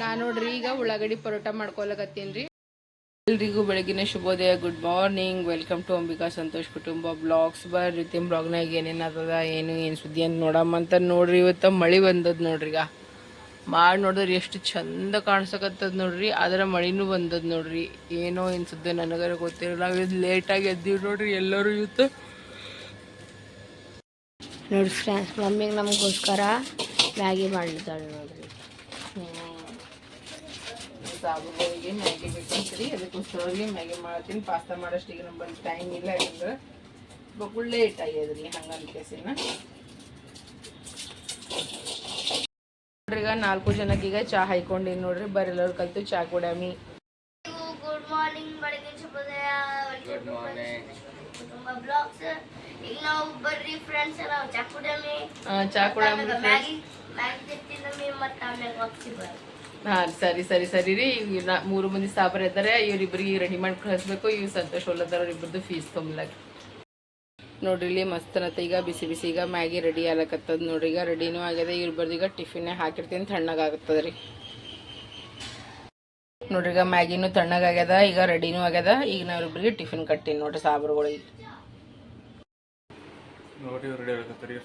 ನಾನು ನೋಡ್ರಿ, ಈಗ ಉಳ್ಳಾಗಡ್ಡಿ ಪರೋಟ ಮಾಡ್ಕೊಳಕತ್ತೀನಿ ರೀ. ಎಲ್ರಿಗೂ ಬೆಳಗಿನ ಶುಭೋದಯ good morning welcome to Ambika Santosh ಕುಟುಂಬ ಬ್ಲಾಗ್ಸ್. ಬರ್ರಿ ತಿಮ್ ಬ್ಲಾಗ್ನಾಗ ಏನೇನು ಅದ ಏನು ಏನು ಸುದ್ದಿ ಅಂತ ನೋಡಮ್ಮ ಅಂತ ನೋಡ್ರಿ. ಇವತ್ತು ಮಳೆ ಬಂದದ ನೋಡ್ರಿ ಈಗ. ಮಾಡಿ ನೋಡಿದ್ರೆ ಎಷ್ಟು ಚಂದ ಕಾಣಿಸಕತ್ತದ ನೋಡ್ರಿ. ಅದರ ಮಳಿನೂ ಬಂದದ ನೋಡ್ರಿ. ಏನೋ, ಏನು ಸುದ್ದಿ ನನಗರ ಗೊತ್ತಿಲ್ಲ. ನಾವು ಇದು ಲೇಟಾಗಿ ಎದ್ದೀವಿ ನೋಡ್ರಿ ಎಲ್ಲರೂ ಇವತ್ತು. ನೋಡಿ ಫ್ರೆಂಡ್ಸ್ ಮಮ್ಮಿಗೆ ನಮಗೋಸ್ಕರ ಮ್ಯಾಗಿ ಮಾಡಿದ್ದಾಳೆ ನೋಡ್ರಿ. ಸಾಬುಗಳಿಗೆ ಮ್ಯಾಗಿ ಬೇಕಂತ್ರಿ ಅದಕ್ಕೋಸ್ಕರವಾಗಿ ಮ್ಯಾಗಿ ಮಾಡ್ತೀನಿ. ಪಾಸ್ತಾ ಮಾಡೋಷ್ಟಿಗೆ ಈಗ ನಮ್ಮಲ್ಲಿ ಟೈಮ್ ಇಲ್ಲ ಯಾಕಂದ್ರೆ ಬಕುಳ್ ಲೇಟ್ ಆಗ್ಯದ್ರಿ ಹಂಗಂತ ಕೇಸಿನ ನೋಡ್ರಿ ಈಗ ನಾಲ್ಕು ಜನಕ್ಕೆ ಈಗ ಚಾ ಹಾಯ್ಕೊಂಡಿನಿ ನೋಡ್ರಿ ಬರೆಲ್ಲವ್ರು ಕಲ್ತು ಚಾ ಕುಡ್ಯಾಮಿ. ಗುಡ್ ಮಾರ್ನಿಂಗ್ ಶುಭೋದಯ. ಕುಟುಂಬ ಬ್ಲಾಗ್ಸ್ ಈಗ ನಾವು ಬರ್ರಿ ಫ್ರೆಂಡ್ಸ್ ಎಲ್ಲ ಚಾಕುಡಮಿ ಆ, ಚಾ ಕುಡ್ಯಾಮಿ ಮ್ಯಾಗಿ ಬರ್ರಿ ಸರಿ ಸರಿ ಸರಿ ರೀ. ಈಗ ನಾ- ಮೂರು ಮಂದಿ ಸಾಬರ್ ಇದ್ದಾರೆ ಇವ್ರಿಬ್ರಿಗೆ ರೆಡಿ ಮಾಡಿ ಕಳಿಸ್ಬೇಕು. ಇವ್ ಸಂತೋಷ ಒಲ್ಲದಾರ ಇಬ್ಬರದು ಫೀಸ್ ತೊಂಬ್ಲಾಗ ನೋಡ್ರಿ ಇಲ್ಲಿ ಮಸ್ತ್ ಅನ್ನತ್ತ ಈಗ ಬಿಸಿ ಬಿಸಿ ಈಗ ಮ್ಯಾಗಿ ರೆಡಿ ಆಗ್ಲಕತ್ತದ ನೋಡ್ರಿ. ಈಗ ರೆಡಿನೂ ಆಗ್ಯದ ಇವ್ರದ್ದು ಈಗ ಟಿಫಿನ್ ಹಾಕಿರ್ತೀನಿ. ತಣ್ಣಗಾಗತ್ತದ ರೀ. ನೋಡ್ರಿ ಈಗ ಮ್ಯಾಗಿನೂ ತಣ್ಣಗಾಗ್ಯದ ಈಗ ರೆಡಿನೂ ಆಗ್ಯದ. ಈಗ ನಾವಿಬ್ರಿಗೆ ಟಿಫಿನ್ ಕಟ್ಟಿನಿ ನೋಡ್ರಿ ಸಾಬ್ರುಗಳಿಗೆ. ನೋಡಿ ರೆಡಿ ಆಗತ್ತರಿ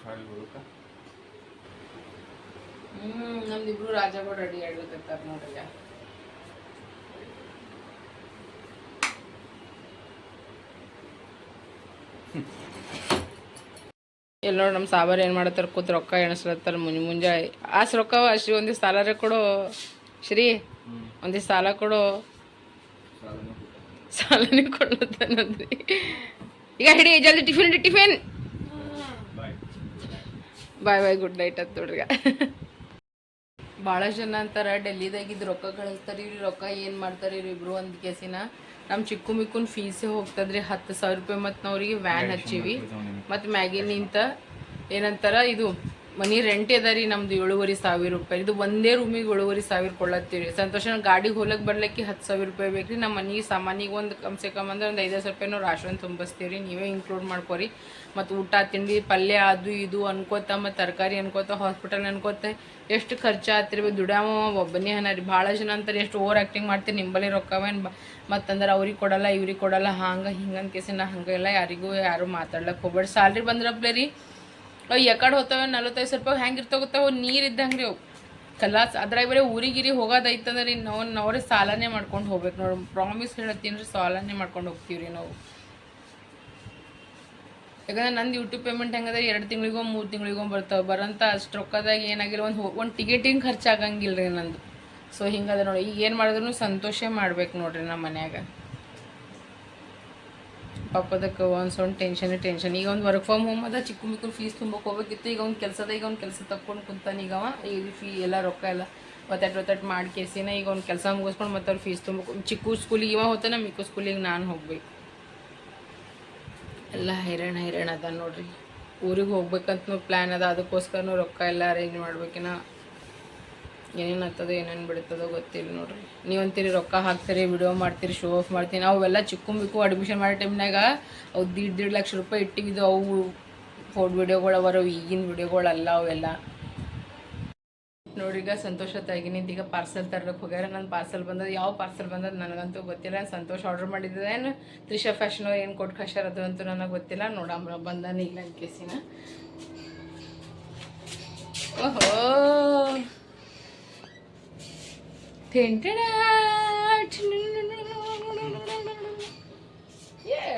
ಹ್ಮ್ ನಮ್ದಿಬ್ರು ರಾಜಗಳು ರೆಡಿ ನೋಡ್ರಿ. ಈಗ ಎಲ್ಲ ನೋಡಿ ನಮ್ಮ ಸಾಬಾರ್ ಏನು ಮಾಡತ್ತಾರ? ಕೂತ್ ರೊಕ್ಕ ಎಣಿಸ್ಲತ್ತಾರ ಮುಂಜೆ ಮುಂಜೆ. ಆಸ್ ರೊಕ್ಕ ಶ್ರೀ ಒಂದಿಷ್ಟು ಸಾಲಾರ ಕೊಡು. ಶ್ರೀ ಒಂದಿಷ್ಟು ಸಾಲ ಕೊಡು. ಸಾಲನೇ ಕೊಡ್ಲತ್ತಾನಂದ್ರಿ. ಈಗ ಹಿಡಿ ಜಲ್ದಿ ಟಿಫಿನ್ ಹಿಡಿ tiffin. Bye bye bye good night ಅಂತ ನೋಡ್ರಿ ಭಾಳ ಜನ ಅಂತಾರ ಡೆಲ್ಲಿದಾಗಿದ್ದು ರೊಕ್ಕ ಕಳಿಸ್ತಾರೆ ಇವ್ರಿ ರೊಕ್ಕ ಏನು ಮಾಡ್ತಾರೆ ಇವ್ರಿಬ್ರು ಒಂದು ಕೇಸಿನ. ನಮ್ಮ ಚಿಕ್ಕು ಮಿಕ್ಕುನ್ ಫೀಸೇ ಹೋಗ್ತದ್ರಿ ಹತ್ತು ಸಾವಿರ ರೂಪಾಯಿ ಮತ್ತು ನಾವ್ರಿಗೆ ವ್ಯಾನ್ ಹಚ್ಚಿವಿ. ಮತ್ತು ಮ್ಯಾಗಿನಿಂತ ಏನಂತಾರ ಇದು ಮನಿ ರೆಂಟ್ ಅದ ರೀ ನಮ್ದು ಏಳುವರೆ ಸಾವಿರ ರೂಪಾಯಿ. ಇದು ಒಂದೇ ರೂಮಿಗೆ ಏಳುವರೆ ಸಾವಿರ ಕೊಡ್ಲತ್ತೀವಿ ಸಂತೋಷ ಗಾಡಿಗೆ ಹೋಲಕ್ಕೆ ಬರ್ಲಿಕ್ಕೆ ಹತ್ತು ಸಾವಿರ ರೂಪಾಯಿ ಬೇಕು ರೀ ನಮ್ಮ ಮನೆಗೆ ಸಾಮಾನಿಗೆ ಒಂದು ಕಮ್ ಸೆ ಕಮ್ ಅಂದ್ರೆ ಒಂದು ಐದು ಸಾವಿರ ರೂಪಾಯಿ ನಾವು ರಾಶನ್ ತುಂಬಿಸ್ತೀವಿ ರೀ. ನೀವೇ ಇನ್ಕ್ಲೂಡ್ ಮಾಡ್ಕೊರಿ. ಮತ್ತು ಊಟ, ತಿಂಡಿ, ಪಲ್ಯ ಅದು ಇದು ಅನ್ಕೋತ, ಮತ್ತು ತರಕಾರಿ ಅನ್ಕೋತ ಹಾಸ್ಪಿಟಲ್ ಅನ್ಕೋತ ಎಷ್ಟು ಖರ್ಚು ಆತಿರ್ಬೇಕು ದುಡ್ಯಾವ ಒಬ್ಬನೇ ಹನ ರೀ. ಭಾಳ ಜನ ಅಂತಾರೆ, ಎಷ್ಟು ಓವರ್ ಆ್ಯಕ್ಟಿಂಗ್ ಮಾಡ್ತೀರಿ ನಿಂಬಲ್ಲಿ ರೊಕ್ಕವೇನು ಬ ಮತ್ತಂದ್ರೆ ಅವ್ರಿಗೆ ಕೊಡಲ್ಲ, ಇವ್ರಿಗೆ ಕೊಡಲ್ಲ, ಹಂಗೆ ಹಿಂಗೆ ಕೇಸಿ ನಾ ಹಂಗೆಲ್ಲ ಯಾರಿಗೂ ಯಾರು ಮಾತಾಡ್ಲಕ್ಕೆ ಹೋಗ್ಬೇಡಿ ಸ್ಯಾಲ್ರಿ ಬಂದ್ರಪ್ಲೆ ರೀ. ಅವು ಎಕಡೆ ಹೋಗ್ತವೆ, ನಲ್ವತ್ತೈದು ಸಾವಿರ ರೂಪಾಯಿ ಹೆಂಗೆ ಇರ್ತಾಗೋತಾವ ನೀರು ಇದ್ದಂಗೆ ರೀ ಅವು. ಕಲಾಸ್, ಅದ್ರಾಗ ಬರೀ ಊರಿಗಿರಿ ಹೋಗೋದೈತಂದ್ರೆ ನಾವು, ನಾವ್ರೆ ಸಾಲನೇ ಮಾಡ್ಕೊಂಡು ಹೋಗ್ಬೇಕು ನೋಡಿ. ಪ್ರಾಮಿಸ್ ಹೇಳತ್ತೀನಿ ರೀ ಸಾಲನೇ ಮಾಡ್ಕೊಂಡು ಹೋಗ್ತೀವಿ ರೀ ನಾವು. ಯಾಕಂದ್ರೆ ನಂದು ಯೂಟ್ಯೂಬ್ ಪೇಮೆಂಟ್ ಹೆಂಗದ, ಎರಡು ತಿಂಗಳಿಗೋ, ಮೂರು ತಿಂಗಳಿಗೋ ಬರ್ತಾವೆ. ಬರೋಂಥ ಅಷ್ಟು ರೊಕ್ಕದಾಗ ಏನಾಗಿಲ್ಲ, ಒಂದು ಒಂದು ಟಿಕೆಟಿಂಗ್ ಖರ್ಚಾಗಂಗಿಲ್ಲ ರೀ ನಂದು. ಸೊ ಹಿಂಗದ ನೋಡಿ, ಈಗ ಏನು ಮಾಡಿದ್ರು ಸಂತೋಷ ಮಾಡ್ಬೇಕು ನೋಡ್ರಿ ನಮ್ಮ ಮನ್ಯಾಗ. ಪಾಪದಕ್ಕೆ ಒಂದು ಸೊಂದು ಟೆನ್ಷನ್ ಟೆನ್ಷನ್ ಈಗ ಒಂದು ವರ್ಕ್ ಫ್ರಮ್ ಹೋಮ್ ಅದ, ಚಿಕ್ಕ ಮಿಕ್ಕ ಫೀಸ್ ತುಂಬಕ್ಕೆ ಹೋಗ್ಬೇಕಿತ್ತು. ಈಗ ಒಂದು ಕೆಲಸದ, ಈಗ ಒಂದು ಕೆಲಸ ತಕ್ಕೊಂಡು ಕುಂತಾನೆ ಈಗ ಈಗ ಫೀ ಎಲ್ಲ ರೊಕ್ಕ ಎಲ್ಲ ಒತ್ತಟ್ಟು ಒತ್ತಟ್ಟು ಮಾಡಿ ಕೇಸಿನ ಈಗ ಒಂದು ಕೆಲಸ ಮುಗಿಸ್ಕೊಂಡು ಮತ್ತೆ ಅವ್ರು ಫೀಸ್ ತುಂಬಬೇಕು ಚಿಕ್ಕು ಸ್ಕೂಲಿಗೆ ಇವ ಹೋಗ್ತಾನೆ ಮಿಕ್ಕು ಸ್ಕೂಲಿಗೆ ನಾನು ಹೋಗ್ಬೇಕು. ಎಲ್ಲ ಹೈರಾಣ ಹೈರಾಣ ಅದ ನೋಡ್ರಿ. ಊರಿಗೆ ಹೋಗ್ಬೇಕಂತ ಪ್ಲ್ಯಾನ್ ಅದ. ಅದಕ್ಕೋಸ್ಕರನೂ ರೊಕ್ಕ ಎಲ್ಲ ಅರೇಂಜ್ ಮಾಡ್ಬೇಕಿನ. ಏನೇನು ಆಗ್ತದೋ ಏನೇನು ಬಿಡ್ತದೋ ಗೊತ್ತಿಲ್ಲ ನೋಡ್ರಿ. ನೀವು ಅಂತೀರಿ ರೊಕ್ಕ ಹಾಕ್ತೀರಿ ವಿಡಿಯೋ ಮಾಡ್ತೀರಿ ಶೋ ಆಫ್ ಮಾಡ್ತೀನಿ ಅವೆಲ್ಲ ಚಿಕ್ಕಂಬಿಕ್ಕು ಅಡ್ಮಿಷನ್ ಮಾಡೋ ಟೈಮ್ನಾಗ ಅವು ದೀಡ್ ದೀಡ್ ಲಕ್ಷ ರೂಪಾಯಿ ಇಟ್ಟಿದ್ದು ಅವು ಫೋಟೋ ವಿಡಿಯೋಗಳು ಅವರ ಈಗಿನ ವಿಡಿಯೋಗಳಲ್ಲ ಅವೆಲ್ಲ. ನೋಡಿ ಈಗ ಸಂತೋಷ ತೆಗಿನಿಂದ ಈಗ ಪಾರ್ಸೆಲ್ ತರ್ಲಕ್ಕೆ ಹೋಗ್ಯಾರ. ನನ್ನ ಪಾರ್ಸೆಲ್ ಬಂದದ, ಯಾವ ಪಾರ್ಸಲ್ ಬಂದದ ನನಗಂತೂ ಗೊತ್ತಿಲ್ಲ. ಸಂತೋಷ ಆರ್ಡರ್ ಮಾಡಿದ್ದೆ ಏನು ತ್ರಿಷಾ ಫ್ಯಾಷನ್ ಏನು ಕೊಟ್ಟು ಕಳ್ಸ್ಯಾರ ಅದು ಅಂತೂ ನನಗೆ ಗೊತ್ತಿಲ್ಲ. ನೋಡಮ್ಮ, ಬಂದಾನ ನನ್ನ ಕೇಸಿನ. ಓಹೋ. ಏ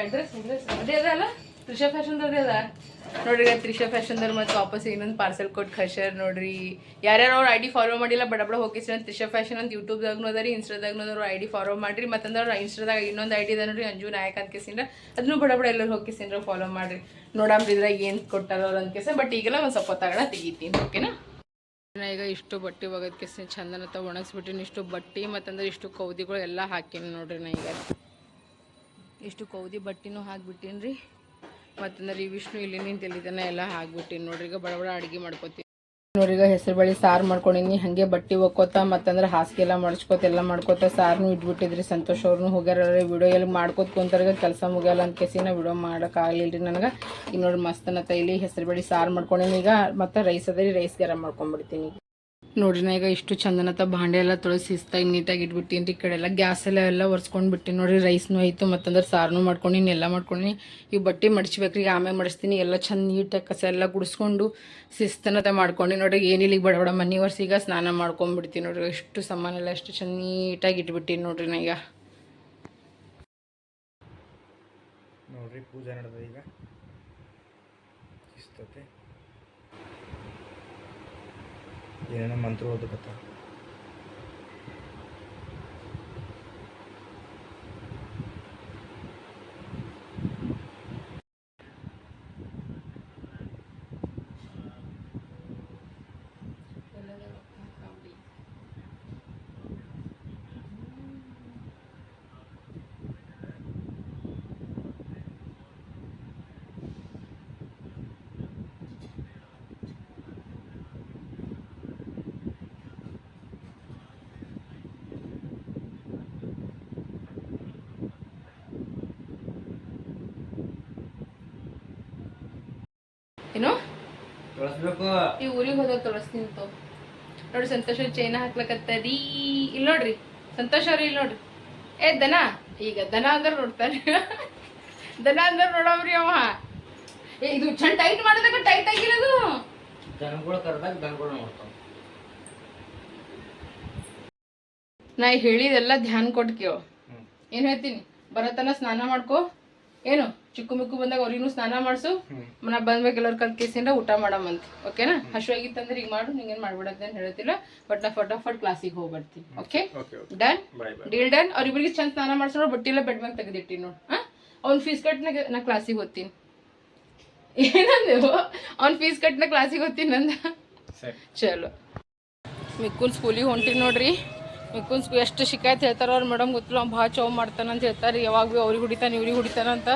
ಅಡ್ರೆಸ್ ಅಡ್ರೆಸ್ ಅದೇ ಅದಲ್ಲ ತ್ರಿಷಾ ಫ್ಯಾಷನ್ ಅದೇ? ನೋಡ್ರಿ ತ್ರಿಷಾ ಫ್ಯಾಷನ್ದವ್ರು ಮತ್ತೆ ವಾಪಸ್ ಇನ್ನೊಂದು ಪಾರ್ಸೆಲ್ ಕೊಟ್ಟು ಖಷರ್ ನೋಡ್ರಿ. ಯಾರ್ಯಾರು ಅವ್ರ ಐ ಡಿ ಫಾಲೋ ಮಾಡಿಲ್ಲ, ಬಡ ಬಡ ಹೋಗಿಸಿ ತ್ರಿಷಾ ಫ್ಯಾಷನ್ ಅಂತ ಯೂಟ್ಯೂಬ್ದಾಗೂ ಅದ ರೀ ಇನ್ಸ್ಟಾದಾಗೂ ಐ ಡಿ ಫಾಲೋ ಮಾಡ್ರಿ. ಮತ್ತಂದ್ರೆ ಇನ್ಸ್ಟಾದಾಗ ಇನ್ನೊಂದು ಐ ಡಿ ಅದ ನೋಡ್ರಿ, ಅಂಜು ನಾಯಕ್ ಅಂತ ಕೇಸಿಂದ್ರ. ಅದನ್ನು ಬಡ ಬಡ ಎಲ್ಲರೂ ಹೋಗಿಸಿಂದ್ರ ಫಾಲೋ ಮಾಡ್ರಿ. ನೋಡಮ್ರಿ ಇದ್ರಾಗ ಏನು ಕೊಟ್ಟಾರ ಅವ್ರು ಅಂತ ಕೇಸ ಬಟ್ ಈಗೆಲ್ಲ ಒಂದು ಸ್ವಲ್ಪ ತಗಡ ತೆಗಿತೀನಿ ಓಕೆನಾ ನಾ ಈಗ ಇಷ್ಟು ಬಟ್ಟೆ ಒಗದಕ್ಕೆ ಚಂದನ ತ ಒಣಗಿಸ್ಬಿಟ್ಟಿನಿ, ಇಷ್ಟು ಬಟ್ಟೆ ಮತ್ತಂದ್ರೆ ಇಷ್ಟು ಕೌದಿಗಳು ಎಲ್ಲ ಹಾಕೀನಿ ನೋಡ್ರಿ ನಾ ಈಗ. ಇಷ್ಟು ಕೌದಿ ಬಟ್ಟಿನೂ ಹಾಕ್ಬಿಟ್ಟೀನಿ ರೀ ಮತ್ತಂದ್ರೆ ಈ ವಿಷ್ಣು ಇಲ್ಲಿ ನಿಂತಿಲ್ಲಿದ್ದಾನೆ ಎಲ್ಲ ಹಾಕ್ಬಿಟ್ಟಿನಿ ನೋಡ್ರಿ, ಈಗ ಬಡ ಬಡ ಅಡುಗೆ ಮಾಡ್ಕೊತೀನಿ ನೋಡ್ರಿ ಈಗ ಹೆಸರು ಬಳಿ ಸಾರು ಮಾಡ್ಕೊಂಡಿನಿ, ಹಾಗೆ ಬಟ್ಟೆ ಒಕ್ಕೋತ ಮತ್ತಂದ್ರೆ ಹಾಸಿಗೆ ಎಲ್ಲ ಮಡ್ಚ್ಕೋತ, ಎಲ್ಲ ಮಾಡ್ಕೋತ ಸಾರ್ನು ಇಟ್ಬಿಟ್ಟಿದ್ರಿ ಸಂತೋಷ್ ಅವ್ರನ್ನೂ ಹೋಗ್ಯಾರ ವಿಡಿಯೋ ಎಲ್ಲಿ ಮಾಡ್ಕೋತ ಕುಂತಾರ ಕೆಲಸ ಮುಗಿಯಲ್ಲ ಅಂತ ಕೇಸಿ ನಾ ವಿಡಿಯೋ ಮಾಡೋಕ್ಕಾಗಲಿಲ್ಲ ರೀ ನನಗೆ. ಈಗ ನೋಡಿ ಮಸ್ತನತ್ತ ಇಲ್ಲಿ ಹೆಸರು ಬಳಿ ಸಾರು ಮಾಡ್ಕೊಂಡಿನಿ ಈಗ, ಮತ್ತು ರೈಸ್ ಅದ ರೀ ರೈಸ್ ಗರಂ ಮಾಡ್ಕೊಂಡ್ಬಿಡ್ತೀನಿ ನೋಡ್ರಿ ಈಗ ಇಷ್ಟು ಚಂದನತ ಭಾಂಡೆ ಎಲ್ಲ ತೊಳೆಸಿ ಶಿಸ್ತಾಗಿ ನೀಟಾಗಿ ಇಟ್ಬಿಟ್ಟಿನಿ ಈ ಕಡೆ ಎಲ್ಲ ಗ್ಯಾಸ್ ಎಲ್ಲ ಎಲ್ಲ ಒರೆಸ್ಕೊಂಡು ಬಿಟ್ಟು. ನೋಡ್ರಿ ರೈಸ್ನೂ ಆಯಿತು, ಮತ್ತಂದ್ರೆ ಸಾರನೂ ಮಾಡ್ಕೊಂಡಿನಿ ಎಲ್ಲ ಮಾಡ್ಕೊಂಡಿನಿ ಈಗ ಬಟ್ಟೆ ಮಡಿಸ್ಬೇಕ್ರಿ ಆಮೇಲೆ ಮಡಿಸ್ತೀನಿ ಎಲ್ಲ ಚಂದ ನೀಟಾಗಿ ಕಸ ಎಲ್ಲ ಗುಡಿಸ್ಕೊಂಡು ಶಿಸ್ತನತ ಮಾಡ್ಕೊಂಡು. ನೋಡ್ರಿ ಏನಿಲ್ಲ ಈಗ ಬಡಬಡ ಬಡ ಮನೆ ವರ್ಸ ಈಗ ಸ್ನಾನ ಮಾಡ್ಕೊಂಡ್ಬಿಡ್ತೀನಿ ನೋಡ್ರಿ. ಎಷ್ಟು ಸಾಮಾನೆಲ್ಲ ಎಷ್ಟು ಚಂದ ನೀಟಾಗಿ ಇಟ್ಬಿಟ್ಟಿನಿ ನೋಡ್ರಿ ನಾ ಈಗ. ನೋಡ್ರಿ ಪೂಜೆ ನಡೆದ ಈಗ. ಇಸ್ತತೆ ಏನೇನೋ ಮಂತ್ರ ಓದಕತ್ತ ಏನು ತೊಳಸ್ಬೇಕು ಈ ಊರಿಗೆ ಹೋದಾಗ ತೊಳಸ್ತೀನಿ ತೋ. ನೋಡಿ ಸಂತೋಷ ಚೈನ ಹಾಕ್ಲಕತ್ತರಿ. ಇಲ್ಲಿ ನೋಡ್ರಿ. ಸಂತೋಷ ಅವ್ರಿ ಇಲ್ಲಿ ನೋಡ್ರಿ. ಏ ದನ. ಈಗ ದನ ಅಂದ್ರೆ ನೋಡ್ತಾನೆ. ದನ ಅಂದ್ರೆ ನೋಡವ್ರಿ ಅವ. ಏ ಇದು ಚಂದ ಟೈಟ್ ಮಾಡಿದಾಗ ಟೈಟ್ ಆಗಿರೋದು. ದನಗಳು ಕರೆದಾಗ ದನಗಳು ನೋಡ್ತಾವ. ನಾ ಹೇಳಿದೆಲ್ಲ ಧ್ಯಾನ ಹ್ಮ್. ಏನ್ ಹೇಳ್ತೀನಿ? ಬರತನ ಸ್ನಾನ ಮಾಡ್ಕೋ. ಏನು? ಚಿಕ್ಕು ಮಿಕ್ಕು ಬಂದಾಗ ಅವ್ರಿಗೂ ಸ್ನಾನ ಮಾಡಿಸು. ಮನ ನಾ ಬಂದ್ಬೇಕು ಎಲ್ಲರ ಕಲ್ ಕೇಸಿಂದ ಊಟ ಮಾಡಮಂತ ಓಕೆನಾ? ಹಶುವಾಗಿತ್ತಂದ್ರೆ ಈಗ ಮಾಡು ನಿಂಗೇನು ಮಾಡ್ಬಿಡತ್ತೆ ಅಂತ ಹೇಳ್ತಿಲ್ಲ. ಬಟ್ ನಾ ಫಟಾಫಟ್ ಕ್ಲಾಸಿಗೆ ಹೋಗಿ ಬರ್ತೀನಿ ಓಕೆ? ಡನ್ ಡೀಲ್ ಡನ್ ಅವ್ರಿಬ್ರಿಗೆ ಚಂದ ಸ್ನಾನ ಮಾಡ್ಸೋಣ ಬಟ್ಟೆ ಎಲ್ಲ ಬೆಡ್ ಮ್ಯಾಗ ತೆಗೆದಿಟ್ಟಿನಿ ನೋಡು. ಹಾಂ? ಅವ್ನ ಫೀಸ್ ಕಟ್ನಾಗ ನಾ ಕ್ಲಾಸಿಗೆ ಹೋಗ್ತೀನಿ. ಏನಂದೆವು ಅವ್ನ ಫೀಸ್ ಕಟ್ನ ಕ್ಲಾಸಿಗೆ ಹೋಗ್ತೀನಿ ನಂದ ಚಲೋ. ಮಿಕ್ಕುನ್ ಸ್ಕೂಲಿಗೆ ಹೊಂಟೀನಿ ನೋಡ್ರಿ. ಮಿಕ್ಕುನ್ ಸ್ಕೂಲ್ ಎಷ್ಟು ಶಿಕಾಯತ್ ಹೇಳ್ತಾರ ಅವ್ರ ಮೇಡಮ್ ಗೊತ್ತಿಲ್ಲ. ಅವ್ನು ಭಾಳ ಚೌ ಮಾಡ್ತಾನ ಅಂತ ಹೇಳ್ತಾರೆ. ಯಾವಾಗ ಭೀ ಅವ್ರಿಗೆ ಹೊಡಿತಾನೆ ಇವ್ರಿಗೆ ಹೊಡಿತಾನ ಅಂತ.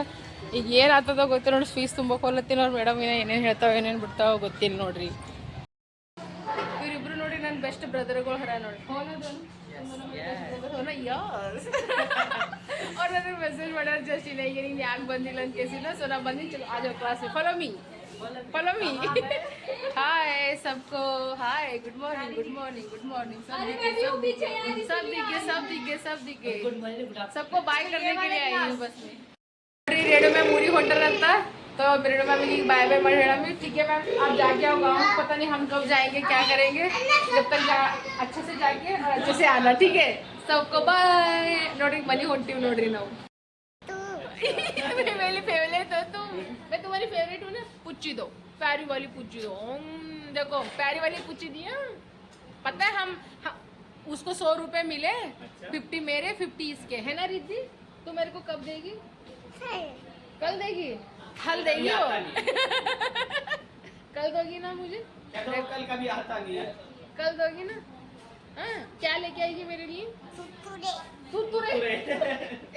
ಈಗ ಏನು ಆಗ್ತದ ಗೊತ್ತಿಲ್ಲ ನೋಡಿ ಫೀಸ್ ತುಂಬಕ್ಕೆ ಹೋಲತ್ತೀನಿ ಅವ್ರು ಮೇಡಮ್ ಏನೋ ಏನೇನು ಹೇಳ್ತಾವ ಏನೇನು ಬಿಡ್ತಾವ ಗೊತ್ತಿಲ್ಲ ನೋಡ್ರಿ ಇವರಿಬ್ರು ನೋಡಿ ನನ್ನ ಬೆಸ್ಟ್ ಬ್ರದರ್ಗಳು ಹರ ನೋಡಿ ಫೋನ್ ಅದು ಅವ್ರು ನನಗೆ ಮೆಸೇಜ್ ಮಾಡ್ಯಾರ ಜಸ್ಟ್ ಇಲ್ಲ ಈಗ ನೀನು ಯಾಕೆ ಬಂದಿಲ್ಲ ಅಂತ ಕೇಸಿಲ್ಲ ಸೊ ನಾ ಬಂದಿನಿ ಚಲೋ ಆಜೋ class follow me follow me hi सबको hi good morning good morning good morning सब दिखे सब दिखे सब दिखे सब दिखे सब दिखे सबको बाय करने के लिए आई हूँ बस में मेरेडो में मूरी होटल रहता है तो मेरेडो मैम लिख बाय बाय मरेडा में ठीक है मैम आप जाके आओ गाँव पता नहीं हम कब जाएँगे क्या करेंगे। जब तक जा अच्छे से जाके और अच्छे से आना ठीक है? सबको बाय नोटिंग मनी होती हूँ नोटिंग ना मेरी फेवरेट है तो तुम मैं तुम्हारी फेवरेट हूँ ना पुच्ची दो। पैरी वाली पुच्ची दो। देखो पैरी वाली पुच्ची दी पता है हम, हम उसको सौ रुपये मिले अच्छा। फिफ्टी मेरे फिफ्टी इसके। है ना रिद्धि तो मेरे को कब देगी? कल देगी कल देगी वो कल दोगी ना मुझे? कल कभी आता नहीं है। कल दोगी ना? हाँ क्या लेके आएगी मेरे लिए? तुरतुरे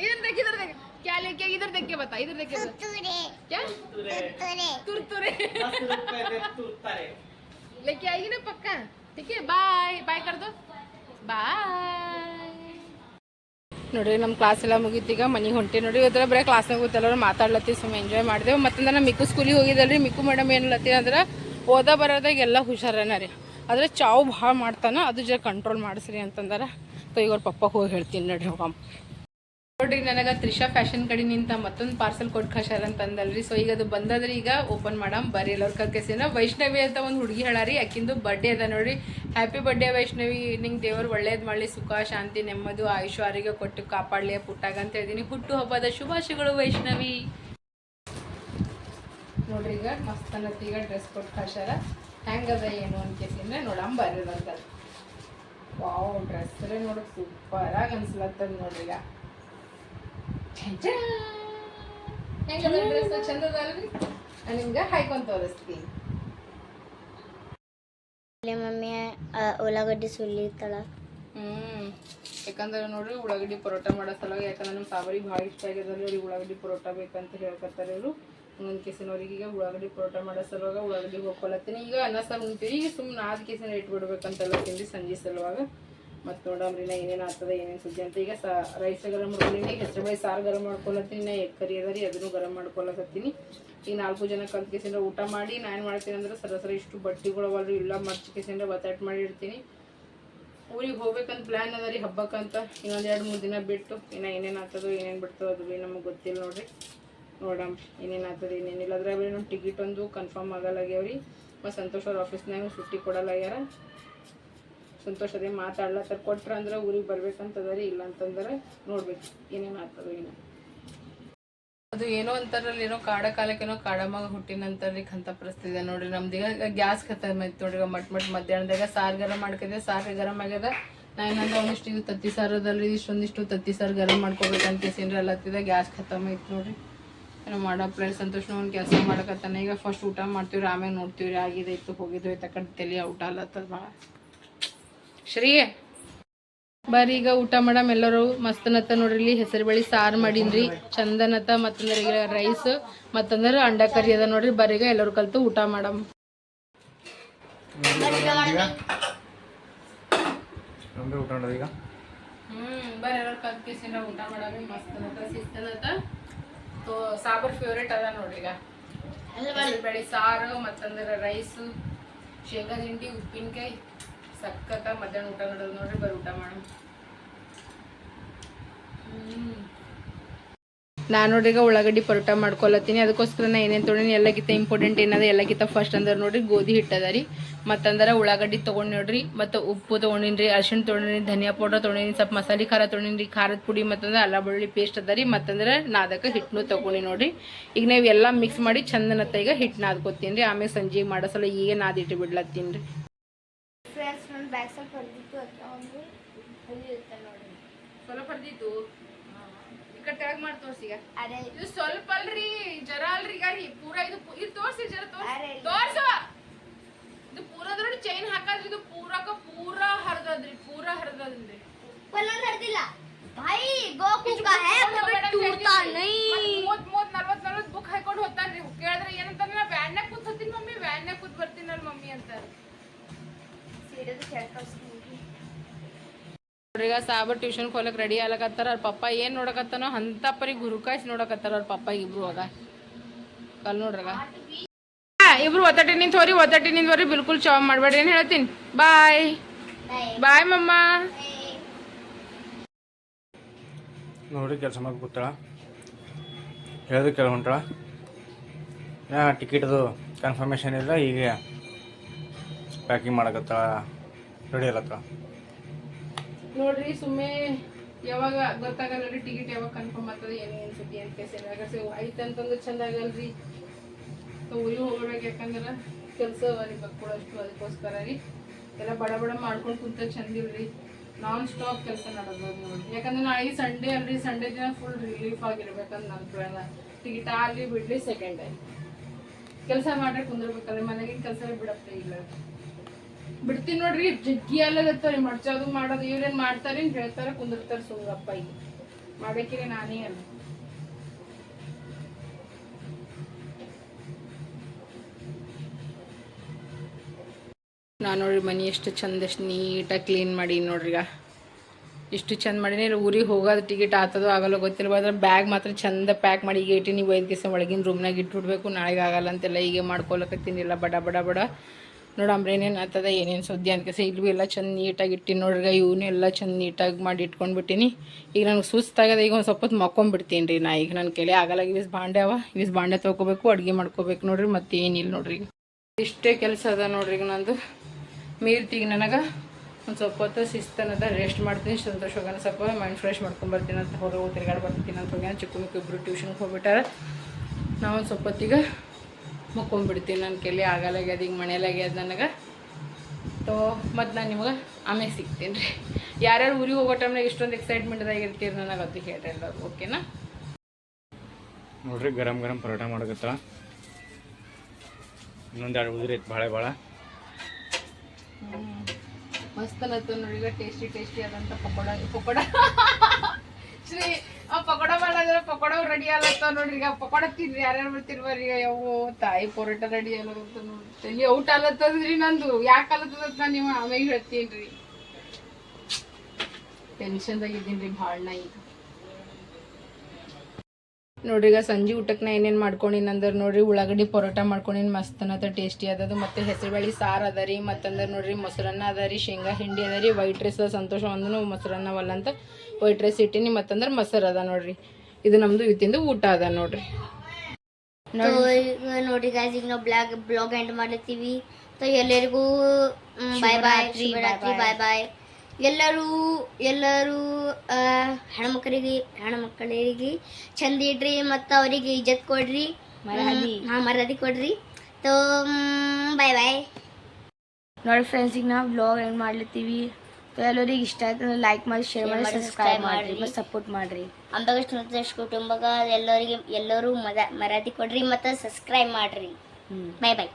इधर देख इधर देख। क्या लेके आई इधर देख के बता इधर देख के बता। क्या? तुरतुरे। लेके आएगी ना पक्का? ठीक है बाय बाय कर दो। ಬಾಯ್ ನೋಡ್ರಿ ನಮ್ಮ ಕ್ಲಾಸ್ ಎಲ್ಲ ಮುಗೀತೀಗ ಮನೆಗೆ ಹೊಂಟಿ ನೋಡ್ರಿ ಇವತ್ತರ ಬರೀ ಕ್ಲಾಸ್ನಾಗ ಕೂತ್ ಮಾತಾಡ್ಲತ್ತಿ ಸುಮ್ಮನೆ ಎಂಜಾಯ್ ಮಾಡಿದೆವು ಮತ್ತಂದ್ರೆ ನಮ್ಮ ಮಿಕ್ಕು ಸ್ಕೂಲಿಗೆ ಹೋಗಿದ್ದಲ್ರಿ. ಮಿಕ್ಕು ಮೇಡಮ್ ಏನ್ಲತ್ತಿ ಅಂದ್ರೆ, ಓದ ಬರೋದಾಗ ಎಲ್ಲ ಹುಷಾರನ ರೀ. ಆದರೆ ಚಾವು ಭಾಳ ಮಾಡ್ತಾನೆ. ಅದು ಜ ಕಂಟ್ರೋಲ್ ಮಾಡಿಸ್ರಿ ಅಂತಂದ್ರೆ. ತೊ, ಈಗ ಅವ್ರ ಪಪ್ಪ ಹೋಗಿ ಹೇಳ್ತೀನಿ ನೋಡ್ರಿ ಹೋಗಮ್ಮ ನೋಡ್ರಿ, ನನಗೆ ತ್ರಿಷಾ ಫ್ಯಾಷನ್ ಕಡೆ ನಿಂತ ಮತ್ತೊಂದು ಪಾರ್ಸಲ್ ಕೊಟ್ಟು ಕಷಾರ ಅಂತ ಅಂದಲ್ರಿ. ಸೊ ಈಗ ಅದು ಬಂದದ್ರಿ, ಈಗ ಓಪನ್ ಮಾಡಮ್. ಬರ್ರಿ, ಎಲ್ಲರ ಕಲ್ಕೇಸಿನ ವೈಷ್ಣವಿ ಅಂತ ಒಂದು ಹುಡುಗಿ ಹೇಳಾರಿ, ಅಕ್ಕಿಂದು ಬರ್ಡೇ ಅದ ನೋಡ್ರಿ. Happy birthday Vaishnavi. ನಿಂಗೆ ದೇವರು ಒಳ್ಳೇದು ಮಾಡಲಿ, ಸುಖ, ಶಾಂತಿ, ನೆಮ್ಮದು ಆಯುಷ್ ಆರೋಗ್ಯ ಕೊಟ್ಟು ಕಾಪಾಡಲಿ ಪುಟ್ಟಾಗ ಅಂತ ಹೇಳಿದೀನಿ. ಹುಟ್ಟು ಹಬ್ಬದ ಶುಭಾಶಯಗಳು ವೈಷ್ಣವಿ. ನೋಡ್ರಿ, ಈಗ ಮಸ್ತ್ ಅನ್ನತ್ ಈಗ ಡ್ರೆಸ್ ಕೊಟ್ಟು ಕಳ್ಸ್ಯಾರ. ಹೆಂಗದ ಏನು ಅಂತ ಕೇಸಿನ ನೋಡಮ್, ಬರ್ರಿ ಅಂತ ವಾವ್ ಡ್ರೆಸ್ ನೋಡಕ್ ಸೂಪರ್ ಆಗಿ ಅನ್ಸ್ಲತ್ತದ ನೋಡ್ರಿ ಈಗ. ಹೆಂಗದ ಡ್ರೆಸ್ ಚಂದದ ಅಲ್ರಿ? ನಾನು ನಿಮ್ಗೆ ಹಾಯ್ಕೊಂಡ್ ತೋರಿಸ್ತೀನಿ. ಮಮ್ಮಿ ಉಳ್ಳಾಗಡ್ಡಿ ಸುಲಿತಾಳ ಹ್ಮ್. ಯಾಕಂದ್ರೆ ನೋಡ್ರಿ ಉಳ್ಳಾಗಡ್ಡಿ ಪರೋಟ ಮಾಡೋ ಸಲುವಾಗಿ ಯಾಕಂದ್ರೆ ನಮ್ಮ ಸಾವರಿಗೆ ಭಾಳ ಇಷ್ಟ ಆಗ್ಯದ ಅವ್ರಿಗೆ ಉಳ್ಳಾಗಡ್ಡಿ ಪರೋಟ ಬೇಕಂತ ಹೇಳ್ಕತ್ತಾರೆ ಇವರು. ಒಂದೊಂದು ಕೇಸಿನವ್ರಿಗೆ ಈಗ ಉಳ್ಳಾಗಡ್ಡಿ ಪರೋಟ ಮಾಡೋ ಸಲುವಾಗ ಉಳ್ಳಾಗಡ್ಡಿ ಹೋಗ್ಕೊಳತ್ತೀನಿ. ಈಗ ಅನ್ನ ಸಾರು ಉಣ್ತೀವಿ ಈಗ ಸುಮ್ಮನೆ ಆದ ಕೇಸಿನ ಇಟ್ಬಿಡ್ಬೇಕಂತೆಲ್ಲ ತಿಂದು ಸಂಜೆ ಸಲುವಾಗ. ಮತ್ತು ನೋಡಮ್ರಿ ನಾ ಏನೇನು ಆಗ್ತದೆ, ಏನೇನು ಸುದ್ದಿ ಅಂತ. ಈಗ ಸಾ ರೈಸ್ ಗರಂ ಮಾಡ್ಕೊಂಡಿನಿ ಹೆಸರು ಬೇಳೆ ಸಾರು ಗರಂ ಮಾಡ್ಕೊಳತ್ತೀನಿ ನಾ ಎಗ್ ಕರಿ ಅದ ರೀ, ಅದನ್ನು ಗರಂ ಮಾಡ್ಕೊಳಕತ್ತೀನಿ. ಈಗ ನಾಲ್ಕು ಜನ ಕಲ್ತ್ಕೇಸಿಂದ್ರೆ ಊಟ ಮಾಡಿ ನಾ ಏನು ಮಾಡ್ತೀನಿ ಅಂದ್ರೆ ಸರ ಸರ ಇಷ್ಟು ಬಟ್ಟೆಗಳು ಅವಲ್ರಿ, ಇಲ್ಲ ಮಡ್ಚಿಕೇಸಿಂದ್ರೆ ಒತ್ತಾಟ ಮಾಡಿ ಇಡ್ತೀನಿ. ಊರಿಗೆ ಹೋಗ್ಬೇಕಂತ ಪ್ಲ್ಯಾನ್ ಅದ ರೀ, ಹಬ್ಬಕ್ಕಂತ. ಇನ್ನೊಂದು ಎರಡು ಮೂರು ದಿನ ಬಿಟ್ಟು, ಇನ್ನು ಏನೇನು ಆಗ್ತದೋ, ಏನೇನು ಬಿಡ್ತದೋ ಅದು ನಮಗೆ ಗೊತ್ತಿಲ್ಲ ನೋಡ್ರಿ. ನೋಡಮ್ ಏನೇನು ಆಗ್ತದೆ ಏನೇನಿಲ್ಲ ಅದ್ರಾಗ ಬರೀ ನಮ್ಮ ಟಿಕೆಟ್ ಒಂದು ಕನ್ಫರ್ಮ್ ಆಗಲ್ಲಾಗ್ಯಾವ್ರಿ ಮತ್ತು ಸಂತೋಷ್ ಅವ್ರ ಆಫೀಸ್ನಾಗ ಸುಟ್ಟಿ ಕೊಡಲ್ಲಾಗ್ಯಾರ. ಸಂತೋಷ್ ಅದೇ ಮಾತಾಡ್ಲತ್ತಾರ, ಕೊಟ್ರ ಅಂದ್ರೆ ಊರಿಗೆ ಬರ್ಬೇಕಂತದ ರೀ ಇಲ್ಲ ಅಂತಂದ್ರೆ ನೋಡ್ಬೇಕು, ಏನೇನು ಆಗ್ತದೋ ಏನೋ. ಅದು ಏನೋ ಅಂತಾರಲ್ಲಿ, ಏನೋ ಕಾಡ ಕಾಲಕ್ಕೇನೋ ಕಾಡ ಮಗ ಹುಟ್ಟಿನಂತಾರ್ರಿ ಅಂತ ಪರಿಸ್ಥಿತಿ ನೋಡ್ರಿ. ನಮ್ದೀಗ ಗ್ಯಾಸ್ ಖತಮ್ ನೋಡ್ರಿ ಮಟ್ ಮಟ್ ಮಧ್ಯಾಹ್ನದಾಗ ಸಾರು ಗರಂ ಮಾಡ್ಕೊಂಡೆ ಸಾರು ಗರಂ ಆಗ್ಯದ. ನಾ ಏನಂದ್ರೆ ಒಂದಿಷ್ಟು ಇದು ತತ್ತಿ ಸಾರದಲ್ಲಿ ಇಷ್ಟೊಂದಿಷ್ಟು ತತ್ತಿ ಸಾರು ಗರಂ ಮಾಡ್ಕೋಬೇಕಂತ ಕೇಸಿನ್ರಿ ಅಲ್ಲತ್ತಿದ ಗ್ಯಾಸ್ ಖತಮ್ ಐತಿ ನೋಡ್ರಿ. ಏನೋ ಮಾಡೋ ಪ್ಲೇಸ್ ಸಂತೋಷ ಒಂದು ಕೆಲಸ ಮಾಡಕತ್ತಾನ. ಈಗ ಫಸ್ಟ್ ಊಟ ಮಾಡ್ತೀವ್ರಿ, ಆಮೇಲೆ ನೋಡ್ತೀವ್ರಿ, ಆಗಿದೆ ಇತ್ತು ಹೋಗಿದ್ದು ತಕ್ಕ ತಲೆ ಊಟ ಅಲ್ಲತ್ತದ ಭಾಳ ಶ್ರೀ. ಬರ್ರಿ ಈಗ ಊಟ ಮಾಡಮ್ ಎಲ್ಲರೂ. ಮಸ್ತನತ್ತ ನೋಡ್ರಿ ಇಲ್ಲಿ ಹೆಸರು ಬೇಳೆ ಸಾರು ಮಾಡೀನ್ರಿ. ಚಂದನತ್ತ ಮತ್ತಂದ್ರೆ ಈಗ ರೈಸ್ ಮತ್ತಂದ್ರೆ ಅಂಡ ಕರಿ ಅದ ನೋಡ್ರಿ. ಬರೀಗ ಎಲ್ಲರು ಕಲ್ತು ಊಟ ಮಾಡಮ್. ಹ್ಮ್ ಬರ್ರಿ ಎಲ್ಲರೂ ಊಟ ಮಾಡಮ್ ಮಸ್ತನತ್ತ ಶಿಸ್ತನತ್ತ. ತೋ ಸಾಬರ್ ಫೇವ್ರೇಟ್ ಅದ ನೋಡ್ರಿ ಈಗ. ಹೆಸರು ಬೇಳೆ ಸಾರು ಮತ್ತಂದ್ರೆ ರೈಸ್ ಶೇಂಗಾ ಹಿಂಡಿ ಉಪ್ಪಿನಕಾಯಿ. ಸಕ್ಕತ್ತ ಮಧ್ಯಾಹ್ನ ಊಟ ಮಾಡೋದು ನೋಡ್ರಿ ಬರ್ರಿ ಊಟ ನಾನು ನೋಡ್ರಿ ಈಗ ಉಳ್ಳಾಗಡ್ಡಿ ಪರೋಟ ಮಾಡ್ಕೊಳತ್ತೀನಿ ಅದಕ್ಕೋಸ್ಕರ ನಾ ಏನೇನು ತೊಗೊಂಡಿನಿ, ಎಲ್ಲಕ್ಕಿಂತ ಇಂಪಾರ್ಟೆಂಟ್ ಏನದ, ಎಲ್ಲಕ್ಕಿಂತ ಫಸ್ಟ್ ಅಂದ್ರೆ ನೋಡ್ರಿ ಗೋಧಿ ಹಿಟ್ಟದ ರೀ. ಮತ್ತಂದ್ರೆ ಉಳ್ಳಾಗಡ್ಡಿ ತೊಗೊಂಡು ನೋಡ್ರಿ, ಮತ್ತು ಉಪ್ಪು ತೊಗೊಂಡಿನಿ ಅರ್ಶಿಣ ತೊಗೊಂಡಿನಿ, ಧನಿಯಾ ಪೌಡರ್ ತೊಗೊಂಡಿನಿ, ಸ್ವಲ್ಪ ಮಸಾಲೆ ಖಾರ ತೊಗೊಂಡಿನಿ ಖಾರದ ಪುಡಿ ಮತ್ತಂದ್ರೆ ಅಲ್ಲ ಬೆಳ್ಳುಳ್ಳಿ ಪೇಸ್ಟ್ ಅದ ರೀ, ಮತ್ತಂದ್ರೆ ನಾದಕ್ಕೆ ಹಿಟ್ಟನ್ನು ತೊಗೊಂಡಿ ನೋಡ್ರಿ. ಈಗ ನಾವು ಎಲ್ಲ ಮಿಕ್ಸ್ ಮಾಡಿ ಚಂದನತ್ತ ಈಗ ಹಿಟ್ಟು ನಾದ್ಕೊತೀನಿ ರೀ, ಆಮೇಲೆ ಸಂಜೆಗೆ ಮಾಡೋ ಸಲ ಈಗ ನಾದಿಟ್ಟು ಬಿಡ್ಲತ್ತೀನಿ ರೀ. ಫ್ರೆಂಡ್ಸ್ ನನ್ನ ಬ್ಯಾಗ್ ಸ್ವಲ್ಪ ಹೊಡೆದಿತ್ತು ಅಂತ ಒಂದು ಹೊಲಿಯುತ್ತೆ ನೋಡಿ ಸ್ವಲ್ಪ ಬರ್ದಿತ್ತು ಈ ಕಡೆ ಟ್ಯಾಗ್ ಮಾಡಿ ತೋರ್ಸಿ ಈಗ ಅರೆ ಇದು ಸ್ವಲ್ಪ ಅಲ್ರಿ ಜರ ಅಲ್ರಿ ಈಗ ರೀ ಪೂರಾ ಇದು ಪು- ಇದು ತೋರ್ಸಿ ಜರ ಅರೆ ತೋರ್ಸ ಇದು ಪೂರದ್ರೊಳಗೆ ಚೈನ್ ಹಾಕಾದ್ರಿ ಇದು ಪೂರಕ ಪೂರಾ ಹರಿದದ್ರಿ ಪೂರಾ ಹರಿದದ್ರಿ पलंग कर दिला भाई गोकू का है कभी टूटता नहीं ಮೂವತ್ ಮೂವತ್ ನಲ್ವತ್ ನಲ್ವತ್ ಬುಕ್ ಹಾಕೊಂಡು ಹೋಗ್ತಾನ್ರಿ ಕೇಳಿದ್ರೆ ಏನಂತಾನೆ ನಾ ವ್ಯಾನ್ಯಾಗ ಕೂತ್ ಹೋಗ್ತೀನಿ ಮಮ್ಮಿ ವ್ಯಾನ್ಯಾಗ ಕೂತ್ ಬರ್ತೀನಲ್ಲ ಮಮ್ಮಿ ಅಂತಾರೆ ನೋಡ್ರಿಗ ಸಾಬ ಟ್ಯೂಷನ್ ಹೋಲಕ್ ರೆಡಿ ಆಗ್ಲಕತ್ತಾರ. ಅವ್ರ ಪಪ್ಪ ಏನು ನೋಡಕತ್ತಾನೋ ಅಂತ ಪರಿ ಗುರುಕಾಯಿಸಿ ನೋಡಕತ್ತಾರ ಅವ್ರ ಪಪ್ಪ ಇಬ್ರು ಅದ. ಕಲ್ ನೋಡ್ರಗ. ಇಬ್ರು ಒತ್ತಟಿ ನಿಂತೋರಿ ಒತ್ತಟಿ ಬರಿ ಬಿಲ್ಕುಲ್ ಚಾವ್ ಮಾಡ್ಬೇಡ್ರಿ ಏನು ಹೇಳ್ತೀನಿ? ಬಾಯ್. ಬಾಯ್ ಮಮ್ಮ. ನೋಡ್ರಿ, ಕೆಲಸ ಮಾಡಿ ಕೂತಾಳ. ಹೇಳ್ದು ಕೇಳ್ಕೊಂಡ್ರ ಹೊಂಟಾಳ. ಟಿಕೆಟ್ದು ಕನ್ಫರ್ಮೇಷನ್ ಇಲ್ಲ, ಈಗ ಪ್ಯಾಕಿಂಗ್ ಮಾಡಕತ್ತಾಳ ರೆಡಿ ಅಲ್ಲತ್ತಾಳ ನೋಡ್ರಿ ಸುಮ್ಮನೆ ಯಾವಾಗ ಗೊತ್ತಾಗಲ್ಲ ಟಿಕೆಟ್ ಯಾವಾಗ ಕನ್ಫರ್ಮ್ ಆಗ್ತದೆ ಏನು ಅನ್ಸುತ್ತೆ ಅಂತ ಕೇಸಿ ಆಯ್ತು ಅಂತಂದ್ರೆ ಚಂದ ಆಗಲ್ರಿ ಊರಿಗೆ ಹೋಗ್ಬೇಕು ಯಾಕಂದ್ರೆ ಕೆಲಸ ರೀ ಬಕ್ಕೊಳಷ್ಟು ಅದಕ್ಕೋಸ್ಕರ ರೀ. ಎಲ್ಲ ಬಡ ಬಡ ಮಾಡ್ಕೊಂಡು ಕುಂತ ಚಂದಿಲ್ರಿ ನಾನ್ ಸ್ಟಾಪ್ ಕೆಲಸ ನಡೋದು ನೋಡ್ರಿ. ಯಾಕಂದ್ರೆ ನಾಳೆ ಸಂಡೇ ಅಲ್ರಿ ಸಂಡೇ ದಿನ ಫುಲ್ ರಿಲೀಫ್ ಆಗಿರ್ಬೇಕಂತ ನನ್ನ ಪ್ರಯಾಣ ಟಿಕೆಟ್ ಆಗಲಿ ಬಿಡ್ಲಿ ಸೆಕೆಂಡ್ ಕೆಲಸ ಮಾಡ್ರೆ ಕುಂದಿರ್ಬೇಕಲ್ರಿ, ಮನೆಗಿನ ಕೆಲಸ ಬಿಡಪ್ಪ ಇಲ್ಲ. ಬಿಡ್ತೀನಿ ನೋಡ್ರಿ, ಜಗ್ಗಿ ಅಲ್ಲಗತ್ತವ್ರಿ ಮಡ್ಚೋದು ಮಾಡೋದು, ಇವ್ರೇನ್ ಮಾಡ್ತಾರೆ ಹೇಳ್ತಾರೆ? ಕುಂದಿರ್ತಾರೆ ಸುಂಗಪ್ಪ ಈಗ ಮಾಡಕ್ಕಿರಿ ನಾನೇ ಅಲ್ಲ. ನಾನು ನೋಡ್ರಿ ಮನೆ ಎಷ್ಟು ಚಂದ, ಎಷ್ಟು ನೀಟಾಗಿ ಕ್ಲೀನ್ ಮಾಡಿ ನೋಡ್ರಿ ಈಗ. ಇಷ್ಟು ಚಂದ ಮಾಡೀನಿ. ಊರಿಗೆ ಹೋಗೋದು ಟಿಕೆಟ್ ಆತದೋ ಆಗಲ್ಲ ಗೊತ್ತಿಲ್ಲ ಅದ್ರ ಬ್ಯಾಗ್ ಮಾತ್ರ ಚಂದ ಪ್ಯಾಕ್ ಮಾಡಿ ಈಗ ಇಟ್ಟು ನೀವು ಐದು ಒಳಗಿನ ರೂಮ್ನಾಗ ಇಟ್ಬಿಡ್ಬೇಕು. ನಾಳೆಗೆ ಆಗಲ್ಲ ಅಂತೆಲ್ಲ ಹೀಗೆ ಮಾಡ್ಕೊಳಕ್ಕತ್ತಿನ ಇಲ್ಲ, ಬಡ ಬಡ ಬಡ. ನೋಡಂಬ್ರೆ ಏನೇನು ಆಗ್ತದ ಏನೇನು ಸುದ್ದಿ ಅಂತ ಕೇಸಿ ಇಲ್ಲಿ ಎಲ್ಲ ಚಂದ ನೀಟಾಗಿ ಇಟ್ಟಿನಿ ನೋಡ್ರಿ ಇವನು ಎಲ್ಲ ಚಂದ ನೀಟಾಗಿ ಮಾಡಿ ಇಟ್ಕೊಂಡ್ಬಿಟ್ಟಿನಿ. ಈಗ ನನಗೆ ಸುಸ್ತಾಗದ ಈಗ ಒಂದು ಸ್ವಲ್ಪ ಮಕ್ಕೊಂಬಿಡ್ತೀನಿ ರೀ ನಾ. ಈಗ ನನ್ನ ಕೈಲಿ ಆಗಲ್ಲ ಇವಿಸ್ ಬಾಂಡೆ ಅವ ಇವಿಸ್ ಬಾಂಡೆ ತೊಗೋಬೇಕು, ಅಡುಗೆ ಮಾಡ್ಕೋಬೇಕು ನೋಡ್ರಿ, ಮತ್ತೆ ಏನಿಲ್ಲ ನೋಡ್ರಿ. ಇಷ್ಟೇ ಕೆಲಸ ಅದ ನೋಡ್ರಿ ಈಗ ನಂದು. ಮೀರ್ತಿಗೆ ನನಗೆ ಒಂದು ಸ್ವಲ್ಪ ಹೊತ್ತು ಶಿಸ್ತನದ ರೆಸ್ಟ್ ಮಾಡ್ತೀನಿ, ಸಂತೋಷ ಹೋಗೋಣ, ಸ್ವಲ್ಪ ಮೈಂಡ್ ಫ್ರೆಶ್ ಮಾಡ್ಕೊಂಬರ್ತೀನಿ ಅಂತ, ಹೊರಗೆ ಹೋಗಿ ತಿರ್ಗಾಡಿ ಬರ್ತೀನಿ ಅಂತ ಹೋಗ್ಯಾನ. ಚಿಕ್ಕ ಮಕ್ಕಳು ಇಬ್ಬರು ಟ್ಯೂಷನ್ಗೆ ಹೋಗ್ಬಿಟ್ಟಾರ. ನಾವು ಒಂದು ಸ್ವಲ್ಪ ಹೊತ್ತಿಗೆ ಮಕ್ಕೊಂಬಿಡ್ತೀನಿ ನನ್ನ ಕೈಲಿ ಆಗಲಾಗ್ಯದ ಈಗ ಮನೇಲಾಗ್ಯದ ನನಗೆ. ತೋ ಮತ್ತು ನಾನು ನಿಮಗೆ ಆಮೇಲೆ ಸಿಗ್ತೀನಿ ರೀ. ಯಾರ್ಯಾರು ಊರಿಗೆ ಹೋಗೋ ಟೈಮ್ನಾಗ ಇಷ್ಟೊಂದು ಎಕ್ಸೈಟ್ಮೆಂಟ್ದಾಗ ಇರ್ತೀರಿ ನನಗೆ ಅದು ಹೇಳ್ರಿ ಎಲ್ಲರೂ ಓಕೆನಾ ನೋಡ್ರಿ ಗರಂ ಗರಂ ಪರೋಟ ಮಾಡಕತ್ತಾಳ ಇನ್ನೊಂದು ಎರಡು ಉದುರಿ ಐತೆ ಭಾಳ ಭಾಳ ಮಸ್ತ್ ಅನ್ನತ್ತ ನೋಡಿ ಈಗ ಟೇಸ್ಟಿ ಟೇಸ್ಟಿ ಆದಂಥ ಪಕೋಡ ಪಕೋಡ. ಶ್ರೀ ಆ ಪಕೋಡ ಮಾಡಿದ್ರೆ ಪಕೋಡ ರೆಡಿ ಆಗತ್ತ ನೋಡ್ರಿ. ಈಗ ಪಕೋಡ ತಿನ್ರಿ, ಯಾರ್ಯಾರು ಬರ್ತಿರ್ಬಾರಿ ಯಾವ ತಾಯಿ ಪರೋಟ ರೆಡಿ ಆಗತ್ತ ನೋಡ್ರಿ. ಔಟ್ ಆಗತ್ತದ್ರಿ ನಂದು. ಯಾಕೆ ಆಲತ್ತದ ನೀವು ಆಮೇಲೆ ಹೇಳ್ತೀನಿ ಟೆನ್ಷನ್ದಾಗ ಇದ್ದೀನಿ ಭಾಳ ನಾ ಈಗ ನೋಡ್ರಿ, ಈಗ ಸಂಜೆ ಊಟಕ್ಕೆ ನಾ ಏನೇನು ಮಾಡ್ಕೊಂಡಿನಿ ಅಂದ್ರೆ ನೋಡ್ರಿ, ಉಳ್ಳಾಗಡ್ಡಿ ಪರೋಟ ಮಾಡ್ಕೊಂಡಿನಿ. ಮಸ್ತ್ ಟೇಸ್ಟಿ ಅದದು ಮತ್ತು ಹೆಸರುಬೇಳೆ ಸಾರು ಅದ ರೀ. ಮತ್ತಂದ್ರೆ ನೋಡ್ರಿ, ಮೊಸರನ್ನ ಅದ ರೀ. ಶೇಂಗಾ ಹಿಂಡಿ ಅದ ರೀ. ವೈಟ್ ರೈಸ್ ಸಂತೋಷ ಅಂದ್ರೂ ಮೊಸರನ್ನ ವಲ್ಲ ಅಂತ ವೈಟ್ ರೈಸ್ ಇಟ್ಟಿನಿ ಮತ್ತಂದ್ರೆ ಮೊಸರು ಅದ ನೋಡ್ರಿ. ಇದು ನಮ್ದು ಇವತ್ತಿಂದ ಊಟ ಅದ ನೋಡ್ರಿ. ನೋಡಿ ಗಾಯ್ಸ್ ಈಗ ನಾವು ಬ್ಲಾಗ್ ಬ್ಲಾಗ್ ಎಂಡ್ ಮಾಡ್ಲತ್ತೀವಿ. ಸೊ ಎಲ್ಲರಿಗೂ ಬಾಯ್ ಬಾಯ್ ಶಿವರಾತ್ರಿ ಬಾಯ್ ಬಾಯ್ ಎಲ್ಲರೂ ಎಲ್ಲರೂ ಆ, ಹೆಣ್ಮಕ್ಳಿಗೆ ಹೆಣ್ಮಕ್ಳಿಗೆ ಚಂದ ಇಡ್ರಿ ಮತ್ತು ಅವರಿಗೆ ಇಜ್ಜತ್ ಕೊಡ್ರಿ. ಹಾಂ ಮರ್ಯಾದೆ ಕೊಡ್ರಿ. ತೋ ಬಾಯ್ ಬಾಯ್ ನೋಡಿ ಫ್ರೆಂಡ್ಸ್ ಈಗ ನಾವು ಬ್ಲಾಗ್ ಎಂಡ್ ಮಾಡ್ಲತ್ತೀವಿ. ಸೊ ಎಲ್ಲರಿಗೆ ಇಷ್ಟ ಆಯ್ತು ಲೈಕ್ ಮಾಡಿ ಶೇರ್ ಮಾಡಿ ಸಬ್ಸ್ಕ್ರೈಬ್ ಮಾಡಿರಿ. ಮತ್ತು ಸಪೋರ್ಟ್ ಮಾಡಿರಿ. ಅಂಬಗಷ್ಟು ಮತ್ತು ಕುಟುಂಬಗ ಎಲ್ಲರಿಗೆ ಎಲ್ಲರೂ ಮದ ಮರ್ಯಾದೆ ಕೊಡ್ರಿ ಮತ್ತು ಸಬ್ಸ್ಕ್ರೈಬ್ ಮಾಡ್ರಿ. ಬಾಯ್ ಬಾಯ್